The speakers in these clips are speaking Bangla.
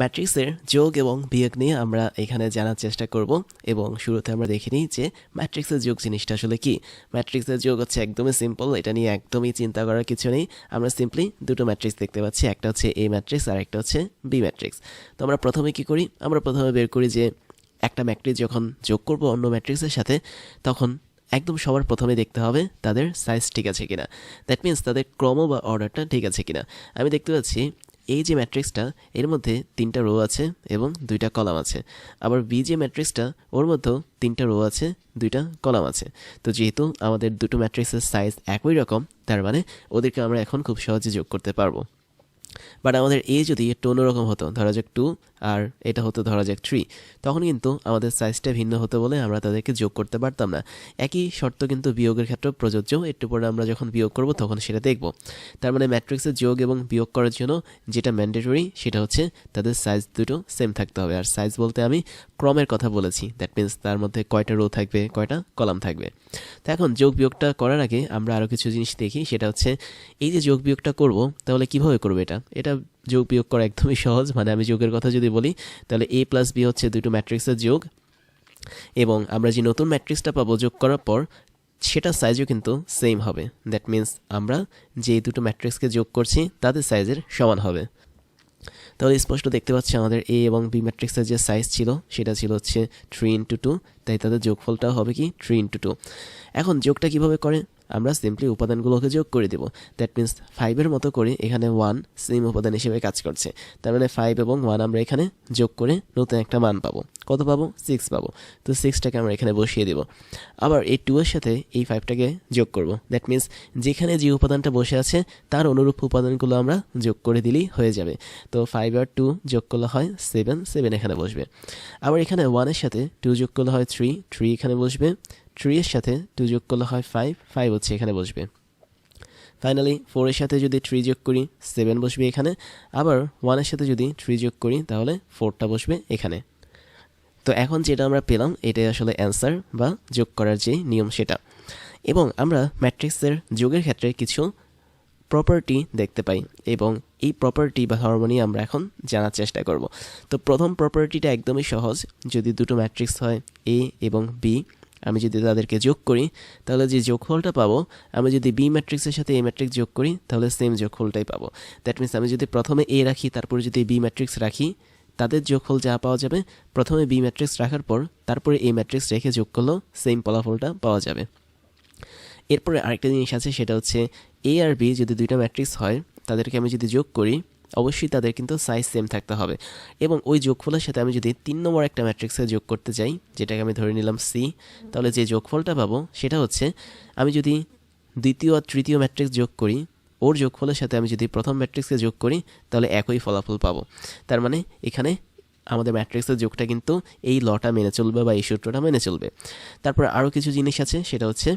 ম্যাট্রিক্সের যোগ এবং বিয়োগ নিয়ে আমরা এখানে জানার চেষ্টা করব এবং শুরুতে আমরা দেখে নিই যে ম্যাট্রিক্সের যোগ জিনিসটা আসলে কি। ম্যাট্রিক্সের যোগ হচ্ছে একদমই সিম্পল এটা নিয়ে একদমই চিন্তা করার কিছু নেই। আমরা সিম্পলি দুটো ম্যাট্রিক্স দেখতে পাচ্ছি, একটা হচ্ছে এ ম্যাট্রিক্স আর একটা হচ্ছে বি ম্যাট্রিক্স। তো আমরা প্রথমে কি করি? আমরা প্রথমে বের করি যে একটা ম্যাট্রিক্স যখন যোগ করব অন্য ম্যাট্রিক্সের সাথে, তখন একদম সবার প্রথমে দেখতে হবে তাদের সাইজ ঠিক আছে কিনা। দ্যাট মিন্স তাদের ক্রম বা অর্ডারটা ঠিক আছে কিনা। আমি দেখতে পাচ্ছি এই যে ম্যাট্রিক্সটা, এর মধ্যে তিনটা রো আছে এবং দুইটা কলাম আছে। আবার বি যে ম্যাট্রিক্সটা, ওর মধ্যেও তিনটা রো আছে, দুইটা কলাম আছে। তো যেহেতু আমাদের দুটো ম্যাট্রিক্সের সাইজ একই রকম, তার মানে ওদেরকে আমরা এখন খুব সহজে যোগ করতে পারব। বাট আমাদের এ যদি একটু অন্যরকম হতো, ধরা যাক টু আর এটা হতো ধরা যাক থ্রি তখন কিন্তু আমাদের সাইজটা ভিন্ন হতো বলে আমরা তাদেরকে যোগ করতে পারতাম না। একই শর্ত কিন্তু বিয়োগের ক্ষেত্রে প্রযোজ্য, একটু পরে আমরা যখন বিয়োগ করব তখন সেটা দেখব। তার মানে ম্যাট্রিক্সের যোগ এবং বিয়োগ করার জন্য যেটা ম্যান্ডেটরি সেটা হচ্ছে তাদের সাইজ দুটো সেম থাকতে হবে। আর সাইজ বলতে আমি ক্রমের কথা বলেছি দ্যাট মিন্স তার মধ্যে কয়টা রো থাকবে, কয়টা কলাম থাকবে। তো এখন যোগ বিয়োগটা করার আগে আমরা আরও কিছু জিনিস দেখি, সেটা হচ্ছে এই যে যোগ বিয়োগটা করব, তাহলে কীভাবে করব এটা? এটা যোগ বিয়োগ করা একদমই সহজ। মানে আমি যোগের কথা যদি বলি, তাহলে এ প্লাস বি হচ্ছে দুটো ম্যাট্রিক্সের যোগ। এবং আমরা যে নতুন ম্যাট্রিক্সটা পাবো যোগ করার পর, সেটার সাইজও কিন্তু সেম হবে। দ্যাট মিন্স আমরা যে দুটো ম্যাট্রিক্সকে যোগ করছি, তাদের সাইজের সমান হবে। তাহলে স্পষ্ট দেখতে পাচ্ছি আমাদের এ এবং বি ম্যাট্রিক্সের যে সাইজ ছিল, সেটা ছিল হচ্ছে থ্রি ইন্টু টু তাই তাদের যোগফলটাও হবে কি থ্রি ইন্টু টু এখন যোগটা কীভাবে করে? আমরা সিম্পলি উপাদানগুলোকে যোগ করে দেব। দ্যাট মিন্স ফাইভের মতো করে এখানে ওয়ান সেম উপাদান হিসেবে কাজ করছে। তার মানে ফাইভ এবং ওয়ান আমরা এখানে যোগ করে নতুন একটা মান পাবো। কত পাবো? সিক্স পাবো। তো সিক্সটাকে আমরা এখানে বসিয়ে দেবো। আবার এই টু এর সাথে এই ফাইভটাকে যোগ করব। দ্যাট মিন্স যেখানে যে উপাদানটা বসে আছে, তার অনুরূপ উপাদানগুলো আমরা যোগ করে দিলেই হয়ে যাবে। তো ফাইভ আর টু যোগ করলে হয় সেভেন সেভেন এখানে বসবে। আবার এখানে ওয়ানের সাথে টু যোগ করলে হয় থ্রি থ্রি এখানে বসবে। থ্রি এর সাথে টু যোগ করলে হয় ফাইভ ফাইভ হচ্ছে এখানে বসবে। ফাইনালি ফোরের সাথে যদি থ্রি যোগ করি সেভেন বসবে এখানে। আবার ওয়ানের সাথে যদি থ্রি যোগ করি, তাহলে ফোরটা বসবে এখানে। তো এখন যেটা আমরা পেলাম, এটাই আসলে অ্যান্সার বা যোগ করার যে নিয়ম সেটা। এবং আমরা ম্যাট্রিক্সের যোগের ক্ষেত্রে কিছু প্রপার্টি দেখতে পাই এবং এই প্রপার্টি বা হারমোনি আমরা এখন জানার চেষ্টা করব। তো প্রথম প্রপার্টিটা একদমই সহজ। যদি দুটো ম্যাট্রিক্স হয় এ এবং বি আমি যদি তাদেরকে যোগ করি, তাহলে যে যোগফলটা পাবো, আমি যদি বি ম্যাট্রিক্সের সাথে এ ম্যাট্রিক্স যোগ করি, তাহলে সেম যোগফলটাই পাবো। দ্যাট মিনস আমি যদি প্রথমে এ রাখি, তারপরে যদি বি ম্যাট্রিক্স রাখি, তাদের যোগফল যা পাওয়া যাবে, প্রথমে বি ম্যাট্রিক্স রাখার পর, তারপরে এ ম্যাট্রিক্স রেখে যোগ করলেও সেম ফলাফলটা পাওয়া যাবে। এরপরে আরেকটা জিনিস আছে, সেটা হচ্ছে এ আর বি যদি দুইটা ম্যাট্রিক্স হয়, তাদেরকে আমি যদি যোগ করি অবশ্যই তাদের কিন্তু সাইজ সেম থাকতে হবে। এবং ওই যোগফলের সাথে আমি যদি তিন নম্বর একটা ম্যাট্রিক্সে যোগ করতে চাই যেটাকে আমি ধরে নিলাম সি তাহলে যে যোগফলটা পাবো সেটা হচ্ছে, আমি যদি দ্বিতীয় আর তৃতীয় ম্যাট্রিক্স যোগ করি, ওর যোগফলের সাথে আমি যদি প্রথম ম্যাট্রিক্সকে যোগ করি, তাহলে একই ফলাফল পাবো। তার মানে এখানে আমাদের ম্যাট্রিক্সের যোগটা কিন্তু এই লটা মেনে চলবে বা এই সূত্রটা মেনে চলবে। তারপর আরও কিছু জিনিস আছে, সেটা হচ্ছে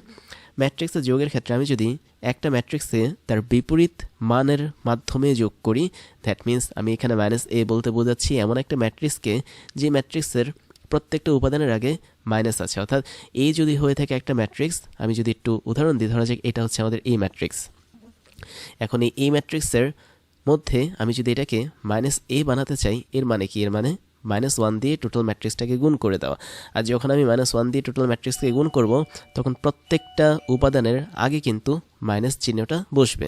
ম্যাট্রিক্সের যোগের ক্ষেত্রে আমি যদি একটা ম্যাট্রিক্সে তার বিপরীত মানের মাধ্যমে যোগ করি দ্যাট মিন্স আমি এখানে মাইনাস এ বলতে বোঝাচ্ছি, এমন একটা ম্যাট্রিক্সকে যে ম্যাট্রিক্সের প্রত্যেকটা উপাদানের আগে মাইনাস আছে। অর্থাৎ এ যদি হয়ে থাকে একটা ম্যাট্রিক্স আমি যদি একটু উদাহরণ দিই ধরা যাক, এটা হচ্ছে আমাদের এ ম্যাট্রিক্স এখন এই এ ম্যাট্রিক্সের মধ্যে আমি যদি এটাকে মাইনাস এ বানাতে চাই, এর মানে কি? এর মানে মাইনাস ওয়ান দিয়ে টোটাল ম্যাট্রিক্সটাকে গুণ করে দেওয়া আর যখন আমি মাইনাস ওয়ান দিয়ে টোটাল ম্যাট্রিক্সকে গুণ করব, তখন প্রত্যেকটা উপাদানের আগে কিন্তু মাইনাস চিহ্নটা বসবে।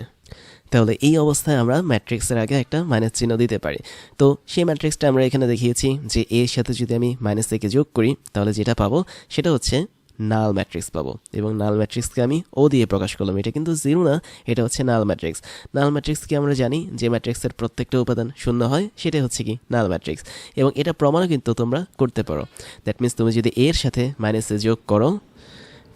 তাহলে এই অবস্থায় আমরা ম্যাট্রিক্সের আগে একটা মাইনাস চিহ্ন দিতে পারি। তো সেই ম্যাট্রিক্সটা আমরা এখানে দেখিয়েছি যে এর সাথে যদি আমি মাইনাস থেকে যোগ করি, তাহলে যেটা পাবো সেটা হচ্ছে নাল ম্যাট্রিক্স পাবো। এবং নাল ম্যাট্রিক্সকে আমি ও দিয়ে প্রকাশ করলাম। এটা কিন্তু জিরো না, এটা হচ্ছে নাল ম্যাট্রিক্স নাল ম্যাট্রিক্সকে আমরা জানি? যে ম্যাট্রিক্সের প্রত্যেকটা উপাদান শূন্য হয়, সেটা হচ্ছে কি নাল ম্যাট্রিক্স এবং এটা প্রমাণও কিন্তু তোমরা করতে পারো। দ্যাট মিন্স তুমি যদি এর সাথে মাইনাসে যোগ করো,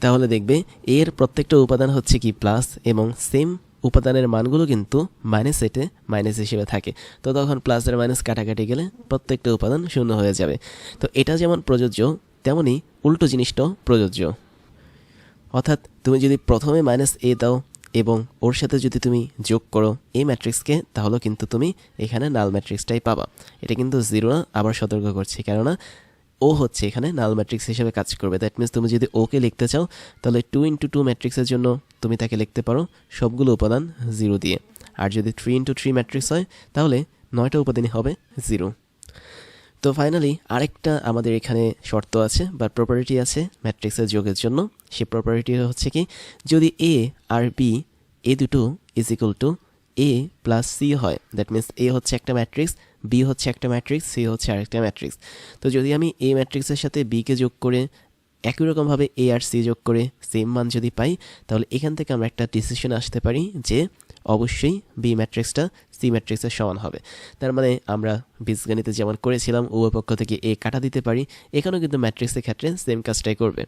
তাহলে দেখবে এর প্রত্যেকটা উপাদান হচ্ছে কি প্লাস এবং সেম উপাদানের মানগুলো কিন্তু মাইনাস এটে মাইনাস হিসেবে থাকে। তো তখন প্লাসের মাইনাস কাটাকাটি গেলে প্রত্যেকটা উপাদান শূন্য হয়ে যাবে। তো এটা যেমন প্রযোজ্য তেমনই উল্টো জিনিসটাও প্রযোজ্য। অর্থাৎ তুমি যদি প্রথমে মাইনাস এ দাও এবং ওর সাথে যদি তুমি যোগ করো এই ম্যাট্রিক্সকে তাহলে কিন্তু তুমি এখানে নাল ম্যাট্রিক্সটাই পাবা। এটা কিন্তু জিরো না, আবার সতর্ক করছি। কেননা ও হচ্ছে এখানে নাল ম্যাট্রিক্স হিসেবে কাজ করবে। দ্যাট মিনস তুমি যদি ওকে লিখতে চাও, তাহলে টু ইন্টু টু ম্যাট্রিক্সের জন্য তুমি তাকে লিখতে পারো সবগুলো উপাদান জিরো দিয়ে। আর যদি থ্রি ইন্টু থ্রি ম্যাট্রিক্স হয়, তাহলে নয়টা উপাদানই হবে জিরো তো ফাইনালি আরেকটা আমাদের এখানে শর্ত আছে বা প্রপার্টি আছে ম্যাট্রিক্সের যোগের জন্য। সে প্রপার্টি হচ্ছে কি, যদি এ আর বি এ দুটো is equal to A plus C হয় দ্যাট মিন্স এ হচ্ছে একটা ম্যাট্রিক্স বি হচ্ছে একটা ম্যাট্রিক্স সি হচ্ছে আরেকটা ম্যাট্রিক্স তো যদি আমি এ ম্যাট্রিক্সের সাথে বিকে যোগ করে একই রকমভাবে এ আর সি যোগ করে সেম মান যদি পাই, তাহলে এখান থেকে আমরা একটা ডিসিশন আসতে পারি যে অবশ্যই বি ম্যাট্রিক্সটা সি ম্যাট্রিক্সের সমান হবে। তার মানে আমরা বীজগণিতে যেমন করেছিলাম, উভয় পক্ষ থেকে এ কাটা দিতে পারি, এখানেও কিন্তু ম্যাট্রিক্সের ক্ষেত্রে সেম কাজটাই করবে।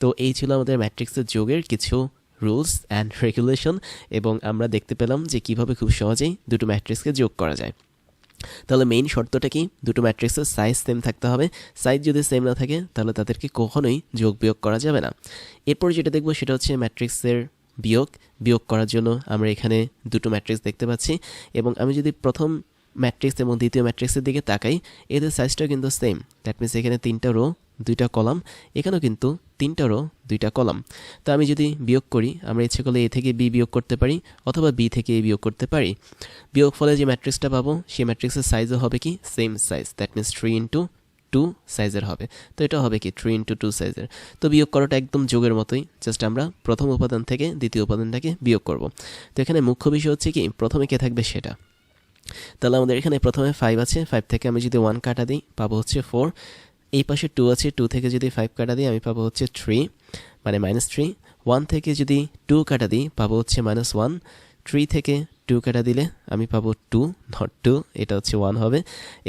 তো এই ছিল আমাদের ম্যাট্রিক্সের যোগের কিছু রুলস অ্যান্ড রেগুলেশন এবং আমরা দেখতে পেলাম যে কীভাবে খুব সহজেই দুটো ম্যাট্রিক্সকে যোগ করা যায়। তাহলে মেইন শর্তটা কি? দুটো ম্যাট্রিক্সের সাইজ সেম থাকতে হবে। সাইজ যদি সেম না থাকে, তাহলে তাদেরকে কখনোই যোগ বিয়োগ করা যাবে না। এরপর যেটা দেখব সেটা হচ্ছে ম্যাট্রিক্সের বিয়োগ বিয়োগ করার জন্য আমরা এখানে দুটো ম্যাট্রিক্স দেখতে পাচ্ছি এবং আমি যদি প্রথম ম্যাট্রিক্স এবং দ্বিতীয় ম্যাট্রিক্সের দিকে তাকাই, এদের সাইজটাও কিন্তু সেম দ্যাট মিনস এখানে তিনটা রো দুইটা কলাম এখানেও কিন্তু তিনটা রো দুইটা কলাম তো আমি যদি বিয়োগ করি, আমরা ইচ্ছে করলে এ থেকে বি বিয়োগ করতে পারি অথবা বি থেকে এ বিয়োগ করতে পারি। বিয়োগ ফলে যে ম্যাট্রিক্সটা পাবো, সেই ম্যাট্রিক্সের সাইজও হবে কি? Same size that means three into two সাইজের হবে। তো এটা হবে কি থ্রি ইন্টু টু সাইজের তো বিয়োগ করাটা একদম যোগের মতোই। জাস্ট আমরা প্রথম উপাদান থেকে দ্বিতীয় উপাদানটাকে বিয়োগ করব। তো এখানে মুখ্য বিষয় হচ্ছে কি, প্রথমে কে থাকবে সেটা। তাহলে আমাদের এখানে প্রথমে ফাইভ আছে। ফাইভ থেকে আমি যদি ওয়ান কাটা দিই, পাবো হচ্ছে ফোর এই পাশে টু আছে। টু থেকে যদি ফাইভ কাটা দিই, আমি পাবো হচ্ছে থ্রি মানে মাইনাস থ্রি ওয়ান থেকে যদি টু কাটা দিই, পাবো হচ্ছে মাইনাস ওয়ান থ্রি থেকে টু কাটা দিলে আমি পাবো টু নট টু এটা হচ্ছে ওয়ান হবে।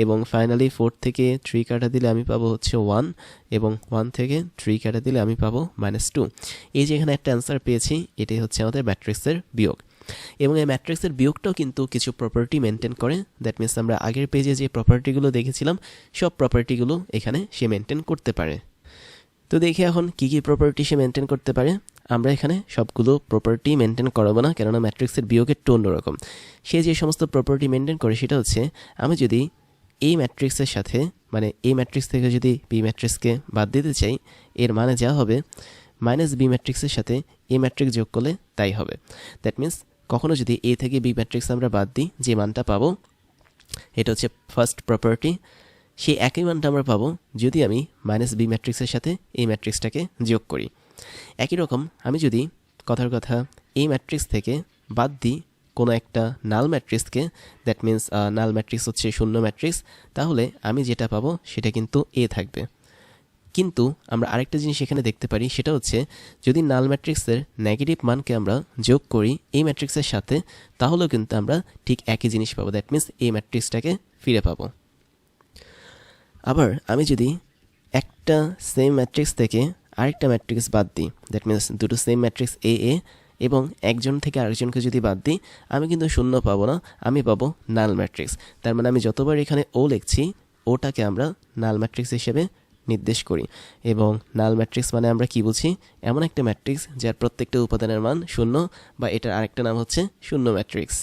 এবং ফাইনালি ফোর থেকে থ্রি কাটা দিলে আমি পাবো হচ্ছে ওয়ান এবং ওয়ান থেকে থ্রি কাটা দিলে আমি পাবো মাইনাস টু এই যে এখানে একটা অ্যান্সার পেয়েছি, এটাই হচ্ছে আমাদের ম্যাট্রিক্সের বিয়োগ। এবং এই ম্যাট্রিক্সের বিয়োগটাও কিন্তু কিছু প্রপার্টি মেনটেন করে। দ্যাট মিনস আমরা আগের পেজে যে প্রপার্টিগুলো দেখেছিলাম, সব প্রপার্টিগুলো এখানে সে মেনটেন করতে পারে। তো দেখি এখন কী কী প্রপার্টি সে মেনটেন করতে পারে। আমরা এখানে সবগুলো প্রপার্টি মেনটেন করাবো না, কেননা ম্যাট্রিক্সের বিয়োগের টো অন্যরকম। সে যে সমস্ত প্রপার্টি মেনটেন করে, সেটা হচ্ছে আমি যদি এই ম্যাট্রিক্সের সাথে মানে এই ম্যাট্রিক্স থেকে যদি বি ম্যাট্রিক্সকে বাদ দিতে চাই, এর মানে যা হবে মাইনাস বি ম্যাট্রিক্সের সাথে এ ম্যাট্রিক্স যোগ করলে তাই হবে। দ্যাট মিন্স কখনো যদি এ থেকে বি ম্যাট্রিক্স আমরা বাদ দিই, যে মানটা পাবো, এটা হচ্ছে ফার্স্ট প্রপার্টি সেই একই মানটা আমরা পাবো যদি আমি মাইনাস বি ম্যাট্রিক্সের সাথে এই ম্যাট্রিক্সটাকে যোগ করি। একই রকম আমি যদি কথার কথা এই ম্যাট্রিক্স থেকে বাদ দিই কোনো একটা নাল ম্যাট্রিক্সকে দ্যাট মিন্স নাল ম্যাট্রিক্স হচ্ছে শূন্য ম্যাট্রিক্স, তাহলে আমি যেটা পাবো সেটা কিন্তু এ থাকবে। কিন্তু আমরা আরেকটা জিনিস এখানে দেখতে পারি, সেটা হচ্ছে যদি নাল ম্যাট্রিক্সের নেগেটিভ মানকে আমরা যোগ করি এই ম্যাট্রিক্সের সাথে, তাহলেও কিন্তু আমরা ঠিক একই জিনিস পাবো দ্যাট মিন্স এই ম্যাট্রিক্সটাকে ফিরে পাবো। আবার আমি যদি একটা সেম ম্যাট্রিক্স থেকে আরেকটা ম্যাট্রিক্স বাদ দিই। দ্যাট মিন্স দুটো সেম ম্যাট্রিক্স এ এ এবং একজন থেকে আরেকজনকে যদি বাদ দিই, আমি কিন্তু শূন্য পাবো না, আমি পাবো নাল ম্যাট্রিক্স তার মানে আমি যতবার এখানে ও লিখছি, ওটাকে আমরা নাল ম্যাট্রিক্স হিসেবে নির্দেশ করি। এবং নাল ম্যাট্রিক্স মানে আমরা কি বুঝি এমন একটা ম্যাট্রিক্স যার প্রত্যেকটা উপাদানের মান শূন্য, বা এটার আরেকটা নাম হচ্ছে শূন্য ম্যাট্রিক্স